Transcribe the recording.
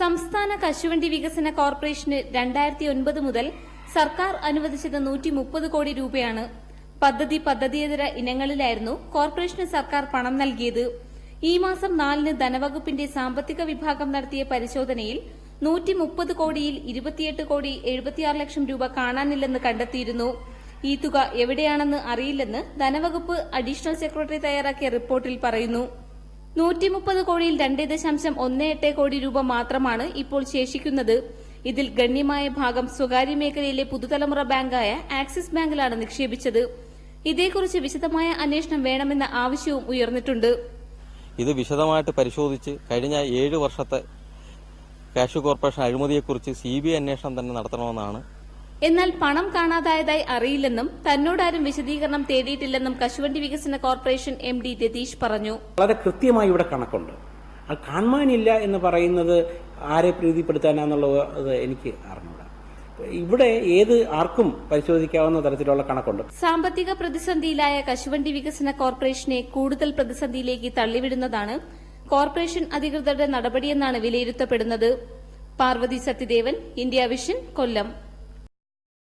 സംസ്ഥാന കശുവണ്ടി വികസന കോർപ്പറേഷന് രണ്ടായിരത്തി ഒൻപത് മുതൽ സർക്കാർ അനുവദിച്ചത് നൂറ്റി മുപ്പത് കോടി രൂപയാണ്. പദ്ധതി പദ്ധതിയേതര ഇനങ്ങളിലായിരുന്നു കോർപ്പറേഷന് സർക്കാർ പണം നൽകിയത്. ഈ മാസം നാലിന് ധനവകുപ്പിന്റെ സാമ്പത്തിക വിഭാഗം നടത്തിയ പരിശോധനയിൽ നൂറ്റി മുപ്പത് കോടിയിൽ ഇരുപത്തിയെട്ട് കോടി എഴുപത്തിയാറ് ലക്ഷം രൂപ കാണാനില്ലെന്ന് കണ്ടെത്തിയിരുന്നു. ഈ തുക എവിടെയാണെന്ന് അറിയില്ലെന്ന് ധനവകുപ്പ് അഡീഷണൽ സെക്രട്ടറി തയ്യാറാക്കിയ റിപ്പോർട്ടിൽ പറയുന്നു. നൂറ്റി മുപ്പത് കോടിയിൽ രണ്ട് ദശാംശം ഒന്ന് എട്ട് കോടി രൂപ മാത്രമാണ് ഇപ്പോൾ ശേഷിക്കുന്നത്. ഇതിൽ ഗണ്യമായ ഭാഗം സ്വകാര്യ മേഖലയിലെ പുതുതലമുറ ബാങ്കായ ആക്സിസ് ബാങ്കിലാണ് നിക്ഷേപിച്ചത്. ഇതേക്കുറിച്ച് വിശദമായ അന്വേഷണം വേണമെന്ന ആവശ്യവും ഉയർന്നിട്ടുണ്ട്. ഇത് വിശദമായിട്ട് പരിശോധിച്ച് കഴിഞ്ഞ ഏഴ് വർഷത്തെ കാഷ് കോർപ്പറേഷൻ അഴിമതിയെക്കുറിച്ച് സി ബി ഐ അന്വേഷണം തന്നെ നടത്തണമെന്നാണ് എന്നാൽ പണം കാണാതായതായി അറിയില്ലെന്നും തന്നോടാരും വിശദീകരണം തേടിയിട്ടില്ലെന്നും കശുവണ്ടി വികസന കോർപ്പറേഷൻ എം ഡി രതീഷ് പറഞ്ഞു. വളരെ കൃത്യമായി ഇവിടെ കണക്കുണ്ട്. അത് കാണുവാനില്ല എന്ന് പറയുന്നത് ആരെ പ്രീതിപ്പെടുത്താനാന്നുള്ളത് എനിക്ക് അറിഞ്ഞൂടാ. ഇവിടെ ഏത് ആർക്കും പരിശോധിക്കാവുന്ന തരത്തിലുള്ള കണക്കുണ്ട്. സാമ്പത്തിക പ്രതിസന്ധിയിലായ കശുവണ്ടി വികസന കോർപ്പറേഷനെ കൂടുതൽ പ്രതിസന്ധിയിലേക്ക് തള്ളിവിടുന്നതാണ് കോർപ്പറേഷൻ അധികൃതരുടെ നടപടിയെന്നാണ് വിലയിരുത്തപ്പെടുന്നത്. Parvathi Sathyadevan India Vision Kollam.